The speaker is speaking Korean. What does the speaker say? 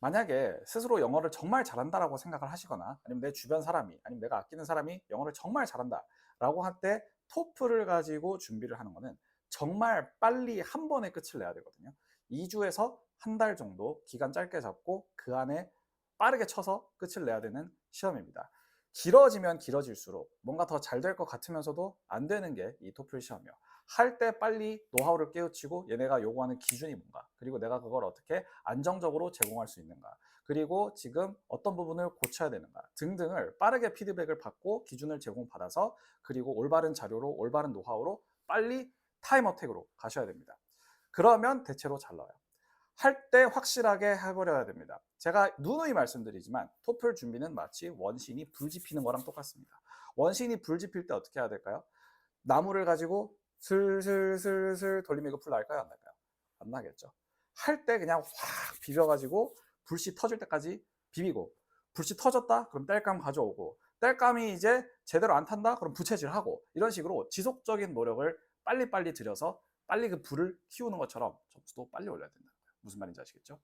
만약에 스스로 영어를 정말 잘한다라고 생각을 하시거나 아니면 내 주변 사람이 아니면 내가 아끼는 사람이 영어를 정말 잘한다라고 할 때 토플을 가지고 준비를 하는 거는 정말 빨리 한 번에 끝을 내야 되거든요. 2주에서 한 달 정도 기간 짧게 잡고 그 안에 빠르게 쳐서 끝을 내야 되는 시험입니다. 길어지면 길어질수록 뭔가 더 잘 될 것 같으면서도 안 되는 게 이 토플 시험이요. 할 때 빨리 노하우를 깨우치고 얘네가 요구하는 기준이 뭔가 그리고 내가 그걸 어떻게 안정적으로 제공할 수 있는가 그리고 지금 어떤 부분을 고쳐야 되는가 등등을 빠르게 피드백을 받고 기준을 제공받아서 그리고 올바른 자료로 올바른 노하우로 빨리 타임 어택으로 가셔야 됩니다. 그러면 대체로 잘 나와요. 할 때 확실하게 해버려야 됩니다. 제가 누누이 말씀드리지만 토플 준비는 마치 원신이 불 지피는 거랑 똑같습니다. 원신이 불 지필 때 어떻게 해야 될까요? 나무를 가지고 슬슬슬슬 돌리면 이거 불 날까요? 안 날까요? 안 나겠죠. 할 때 그냥 확 비벼가지고 불씨 터질 때까지 비비고 불씨 터졌다? 그럼 땔감 가져오고 땔감이 이제 제대로 안 탄다? 그럼 부채질하고 이런 식으로 지속적인 노력을 빨리빨리 들여서 빨리 그 불을 키우는 것처럼 점수도 빨리 올려야 된다. 무슨 말인지 아시겠죠?